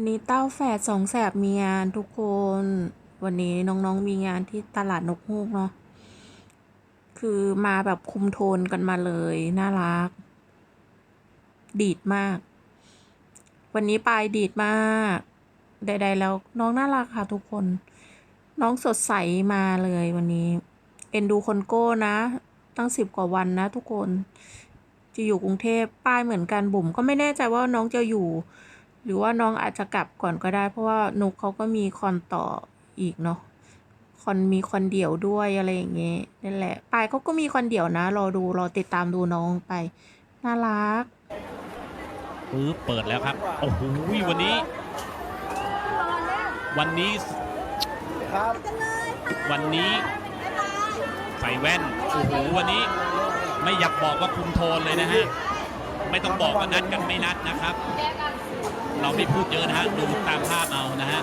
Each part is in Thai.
วันนี้เต้าแฝดสองแสบมีงานทุกคน วันนี้น้องๆมีงานที่ตลาดนกฮูกเนาะ คือมาแบบคุมโทนกันมาเลย น่ารัก ดีดมาก วันนี้ปลายดีดมาก ใด ๆ แล้วน้องน่ารักค่ะทุกคน น้องสดใสมาเลยวันนี้ เอ็นดูคนโก้นะ ตั้งสิบกว่าวันนะทุกคน จะอยู่กรุงเทพป้ายเหมือนกันบุ๋มก็ไม่แน่ใจว่าน้องจะอยู่ หรือว่าน้องอาจจะกลับก่อนก็ได้ เพราะว่านุกเขาก็มีคอนต่ออีกเนาะคอนมีคอนเดี่ยวด้วยอะไรอย่างเงี้ยนั่นแหละปายเขาก็มีคอนเดี่ยวนะ รอดูรอติดตามดูน้องไป น่ารักปึ๊บเปิดแล้วครับ โอ้โหวันนี้ วันนี้วันนี้ ใส่แว่น โอ้โหวันนี้ ไม่อยากบอกว่าคุมโทนเลยนะฮะ ไม่ต้องบอกว่านัดกันไม่นัดนะครับ เราไม่พูดเยอะนะฮะดูตามภาพเอานะฮะ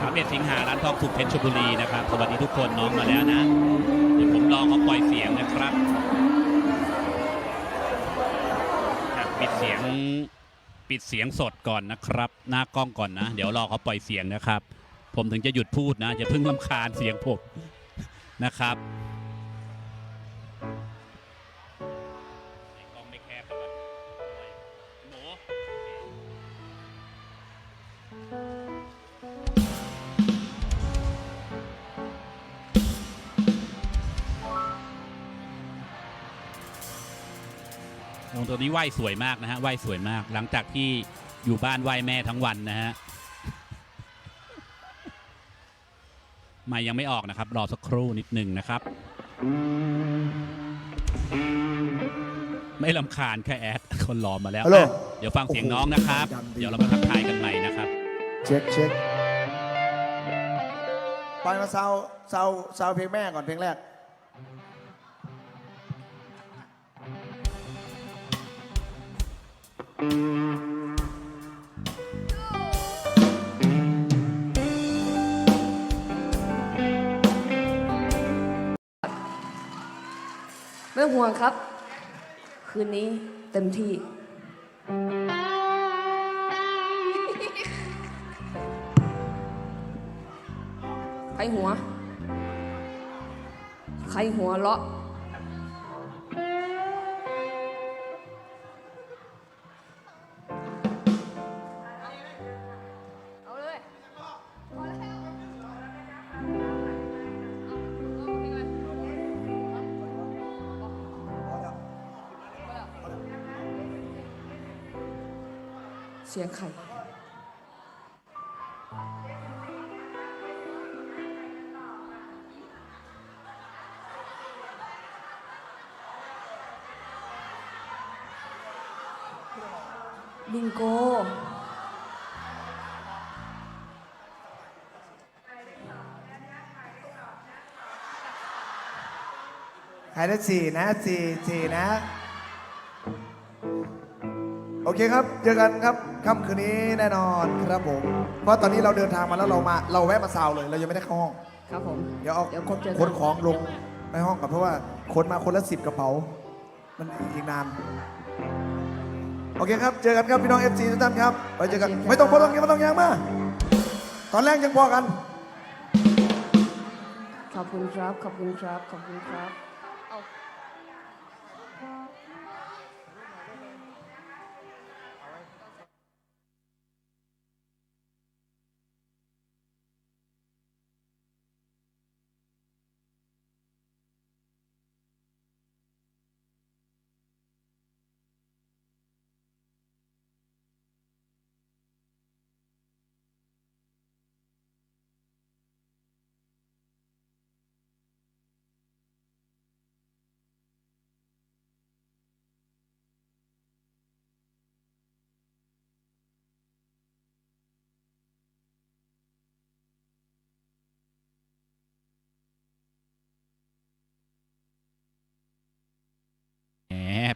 สามเอ็ดสิงหาร้านทองสุขเพชรชบุรีนะครับ สวัสดีทุกคนน้องมาแล้วนะ เดี๋ยวผมลองเขาปล่อยเสียงนะครับอะ ปิดเสียง ปิดเสียงสดก่อนนะครับ หน้ากล้องก่อนนะ เดี๋ยวรอเขาปล่อยเสียงนะครับ ผมถึงจะหยุดพูดนะอย่าเพิ่งลำคาญเสียงผมนะครับ โอ้ตัวนี้ไหว้สวยมากนะฮะไหว้สวยมาก หลังจากที่อยู่บ้านไหว้แม่ทั้งวันนะฮะไม่ยังไม่ออกนะครับ รอสักครู่นิดหนึ่งนะครับ ไม่ลำคาญแค่แอดคนรอมาแล้วฮัลโหล อะเดี๋ยวฟังเสียงน้องนะครับโอ้โหเดี๋ยวเรามาทักทายกันใหม่นะครับ เช็คเช็คไปมาซาวซาวซาวเพลงแม่ก่อนเพลงแรก ไม่ต้องห่วงครับ คืนนี้เต็มที่ ใครหัว ใครหัวเลาะ เสียงไข่บิงโกใครได้สี่นะสี่สี่นะ โอเคครับ เจอกันครับค่ำคืนนี้แน่นอนครับผม เพราะตอนนี้เราเดินทางมาแล้วเรามา เราแวะมาซาวเลย เรายังไม่ได้เข้าห้อง ครับผม เดี๋ยวเอาเดี๋ยวครบเจอกันขนของลงในห้องก่อนเพราะว่าขนมาคนละสิบกระเป๋า มันอีกนาน โอเคครับ เจอกันครับพี่น้องเอฟซีทุกท่านครับไปเจอกัน ไม่ต้องพอต้องยังไม่ต้องยังมา ตอนแรกยังพอกัน ขอบคุณครับ ขอบคุณครับ ขอบคุณครับ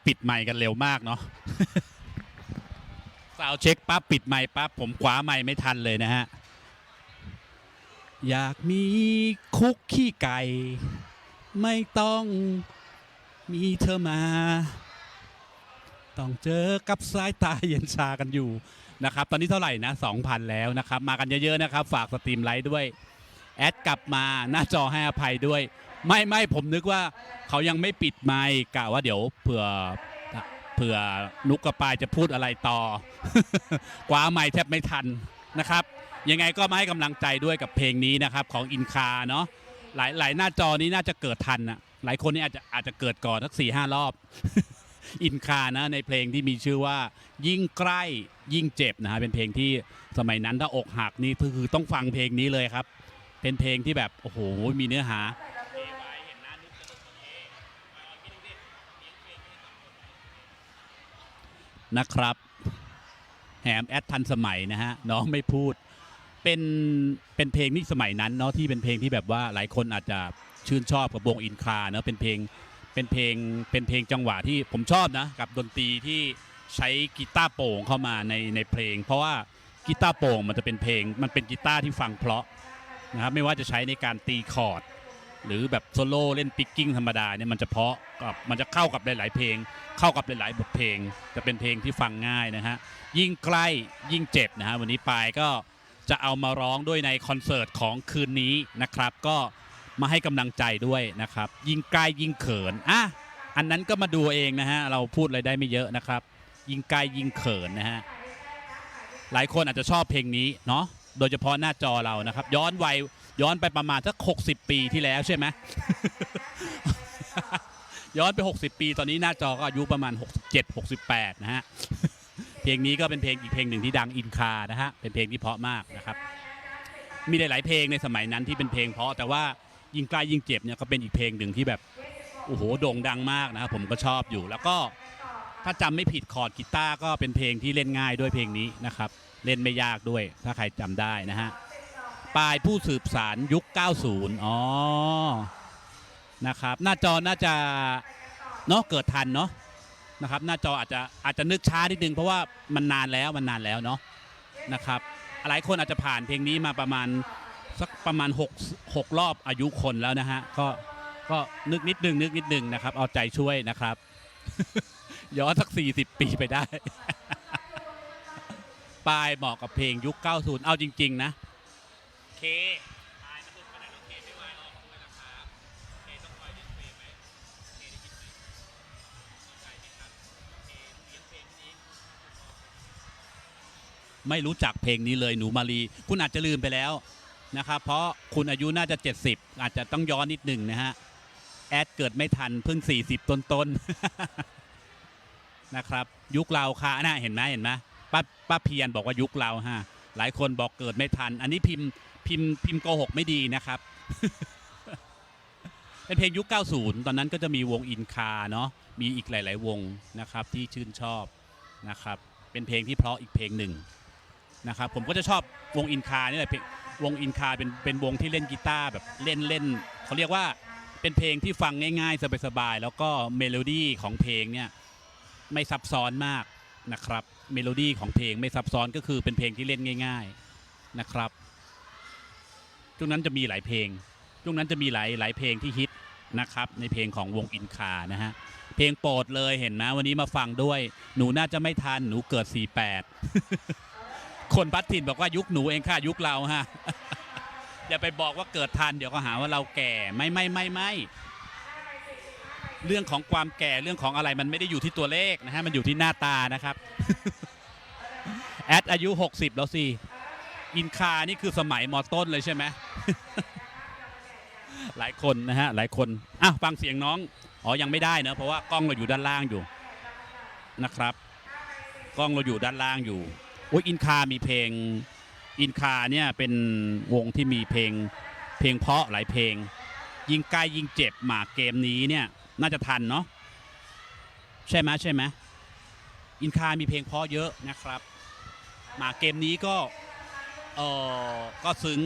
ปิดไมค์กันเร็วมากเนาะสาวเช็คปั๊บปิดไมค์ปั๊บผมคว้าไมค์ไม่ทันเลยนะฮะ อยากมีคุกขี้ไก่ ไม่ต้องมีเธอมา ต้องเจอกับสายตาเย็นชากันอยู่นะครับ ตอนนี้เท่าไหร่นะ2,000 แล้วนะครับ มากันเยอะๆนะครับ ฝากสตรีมไลท์ด้วย แอดกลับมาหน้าจอให้อภัยด้วย ไม่ไม่ผมนึกว่าเขายังไม่ปิดไมค์กะว่าเดี๋ยวเผื่อเผื่อนุกกระปายจะพูดอะไรต่อกว้าไมค์แทบไม่ทันนะครับ ยังไงก็มาให้กำลังใจด้วยกับเพลงนี้นะครับ ของอินคาเนาะหลายหลายหน้าจอนี้น่าจะเกิดทันนะหลายคนนี่อาจจะอาจจะเกิดก่อนสักสี่ห้ารอบ อินคานะในเพลงที่มีชื่อว่า ยิ่งใกล้ยิ่งเจ็บนะฮะเป็นเพลงที่สมัยนั้นถ้าอกหักนี่คือต้องฟังเพลงนี้เลยครับ เป็นเพลงที่แบบโอ้โหมีเนื้อหา นะครับ แหมแอดทันสมัยนะฮะน้องไม่พูด เป็นเป็นเพลงที่สมัยนั้นเนาะที่เป็นเพลงที่แบบว่าหลายคนอาจจะชื่นชอบกับวงอินคาเนาะเป็นเพลงเป็นเพลงเป็นเพลงจังหวะที่ผมชอบนะกับดนตรีที่ใช้กีตาร์โป่งเข้ามาในในเพลง เพราะว่ากีตาร์โป่งมันจะเป็นเพลง มันเป็นกีตาร์ที่ฟังเพราะนะครับไม่ว่าจะใช้ในการตีคอร์ด หรือแบบโซโล่เล่นปิกกิ้งธรรมดาเนี่ยมันจะเพาะกับมันจะเข้ากับหลาย ๆ เพลง เข้ากับหลาย ๆ บทเพลง จะเป็นเพลงที่ฟังง่ายนะฮะยิ่งใกล้ยิ่งเจ็บนะฮะวันนี้ปายก็จะเอามาร้องด้วยในคอนเสิร์ตของคืนนี้นะครับ ก็มาให้กำลังใจด้วยนะครับ ยิ่งใกล้ยิ่งเขินอะอันนั้นก็มาดูเองนะฮะเราพูดอะไรได้ไม่เยอะนะครับ ยิ่งใกล้ยิ่งเขินนะฮะหลายคนอาจจะชอบเพลงนี้เนาะโดยเฉพาะหน้าจอเรานะครับ ย้อนวัย ย้อนไปประมาณสัก60 ปีที่แล้วใช่ไหม ย้อนไป 60 ปี ตอนนี้หน้าจอก็อายุประมาณ 67 68 นะฮะ เพลงนี้ก็เป็นเพลงอีกเพลงหนึ่งที่ดังอินคานะฮะ เป็นเพลงที่เพราะมากนะครับ มีหลายๆเพลงในสมัยนั้นที่เป็นเพลงเพราะแต่ว่ายิ่งใกล้ยิ่งเจ็บเนี่ยก็เป็นอีกเพลงหนึ่งที่แบบโอ้โหโด่งดังมากนะครับผมก็ชอบอยู่ แล้วก็ถ้าจำไม่ผิดคอร์ดกีตาร์ก็เป็นเพลงที่เล่นง่ายด้วยเพลงนี้นะครับ เล่นไม่ยากด้วยถ้าใครจำได้นะฮะ ปลายผู้สืบสารยุค 90 อ๋อ นะครับ หน้าจอน่าจะเนาะเกิดทันเนาะนะครับ หน้าจออาจจะอาจจะนึกช้านิดนึงเพราะว่ามันนานแล้วมันนานแล้วเนาะนะครับ หลายคนอาจจะผ่านเพลงนี้มาประมาณสักประมาณ6 6รอบอายุคนแล้วนะฮะก็ก็นึกนิดนึงนึกนิดนึงนะครับ เอาใจช่วยนะครับ ย้อนสัก 40 ปีไปได้ปลายเหมาะกับเพลงยุค 90 เอาจริง ๆ นะ เคไม่รู้จักเพลงนี้เลยหนูมารีคุณอาจจะลืมไปแล้วนะครับเพราะคุณอายุน่าจะ 70 อาจจะต้องย้อนนิดหนึ่งนะฮะ แอดเกิดไม่ทันเพิ่ง 40 ต้นๆนะครับ ยุคเราค่ะน่าเห็นไหมเห็นไหมป้าป้าเพียรบอกว่ายุคเราฮะหลายคนบอกเกิดไม่ทัน อันนี้พิมพ์ พิมพ์พิมพ์โกหกไม่ดีนะครับ เป็นเพลงยุค 90 ตอนนั้นก็จะมีวงอินคาเนาะมีอีกหลาย ๆ วงนะครับที่ชื่นชอบนะครับ เป็นเพลงที่เพราะอีกเพลงหนึ่งนะครับ ผมก็จะชอบวงอินคานี่แหละเพลงวงอินคาเป็นเป็นวงที่เล่นกีตาร์แบบเล่นเล่นเขาเรียกว่าเป็นเพลงที่ฟังง่ายๆ สบายๆ แล้วก็เมโลดี้ของเพลงเนี่ยไม่ซับซ้อนมากนะครับ เมโลดี้ของเพลงไม่ซับซ้อนก็คือเป็นเพลงที่เล่นง่าย ๆนะครับ ช่วงนั้นจะมีหลายเพลง ช่วงนั้นจะมีหลายหลายเพลงที่ฮิตนะครับในเพลงของวงอินคานะฮะเพลงโปรดเลยเห็นไหมวันนี้มาฟังด้วย หนูน่าจะไม่ทันหนูเกิด 48 คนพัดถิ่นบอกว่ายุคหนูเองค่ะยุคเราฮะอย่าไปบอกว่าเกิดทันเดี๋ยวก็หาว่าเราแก่ไม่ไม่ไม่ไม่เรื่องของความแก่เรื่องของอะไรมันไม่ได้อยู่ที่ตัวเลขนะฮะมันอยู่ที่หน้าตานะครับ แอดอายุ 60 แล้วสิ อินคานี่คือสมัยมอต้นเลยใช่ไหม หลายคนนะฮะ หลายคนอะฟังเสียงน้อง อ๋อ ยังไม่ได้เนอะเพราะว่ากล้องเราอยู่ด้านล่างอยู่นะครับ กล้องเราอยู่ด้านล่างอยู่โอ้ยอินคา มีเพลง อินคาเนี่ยเป็นวงที่มีเพลง เพลงเพราะหลายเพลง ยิงกล้ยิงเจ็บหมากเกมนี้เนี่ย น่าจะทันเนาะใช่ไหมใช่ไหมอินคา มีเพลงเพราะเยอะนะครับ หมากเกมนี้ก็ เออก็ซึ้ง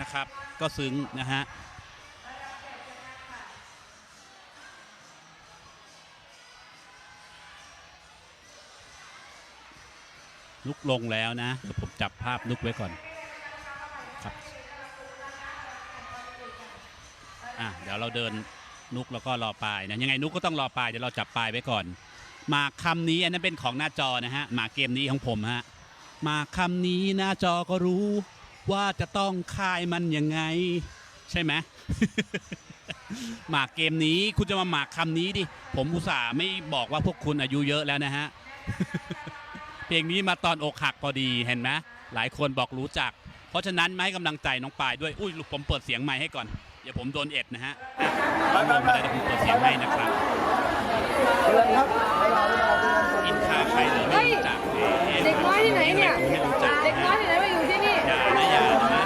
นะครับ ก็ซึ้งนะฮะนุกลงแล้วนะเดี๋ยวผมจับภาพนุกไว้ก่อนครับอะเดี๋ยวเราเดินนุกแล้วก็รอปลายนะยังไงนุกก็ต้องรอปลายเดี๋ยวเราจับปลายไว้ก่อน มาคำนี้อันนั้นเป็นของหน้าจอนะฮะมาเกมนี้ของผมฮะ มาคำนี้หน้าจอก็รู้ ว่าจะต้องคายมันยังไง ใช่ไหมหมากเกมนี้คุณจะมาหมากคำนี้ดิ ผมอุตส่าห์ไม่บอกว่าพวกคุณอายุเยอะแล้วนะฮะ เพลงนี้มาตอนอกหักพอดีเห็นไหมหลายคนบอกรู้จัก เพราะฉะนั้นมาให้กำลังใจน้องปายด้วย อุ้ยผมเปิดเสียงไมค์ให้ก่อน เดี๋ยวผมโดนเอ็ดนะฮะอะลงมาได้เดี๋ยวผมเปิดเสียงให้นะครับ อินคาใครเลยไม่รู้จักอ๊ะ เด็กน้อยที่ไหนเนี่ย ไม่รู้จัก เด็ก นะ น้อย ฮะ ที่ไหนมาอยู่ที่นี่ อย่านะอย่านะ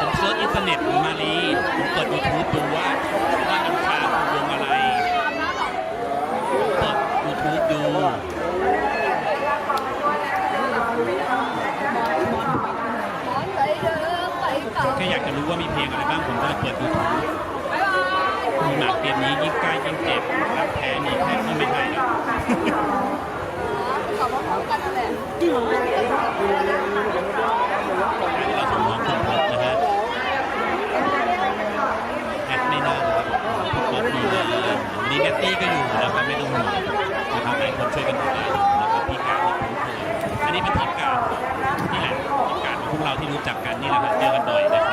ผมเซิร์ชอินเทอร์เน็ตมาลีผมเปิดยูทูบดูว่าว่าอินคาคือวงอะไร เปิดยูทูบดูแค่อยากจะรู้ว่ามีเพลงอะไรบ้าง ผมก็เลยเปิดยูทูบมีหมากเกมนี้ยิ่งใกล้ยิ่งเจ็บรักแท้มีแค่ที่ไม่ใช่นะอั นนี้เราสองคนพบนะฮะแอดไม่น่าเลยครับพบดีนะวันนี้แนตตี้ก็อยู่นะครับไม่ต้องห่วงนะครับหลายคนช่วยกันดูแลอยู่นะครับพี่การที่คุ้นเคยอันนี้เป็นทีมการนี่แหละทีมการของพวกเราที่รู้จักกันนี่แหละครับ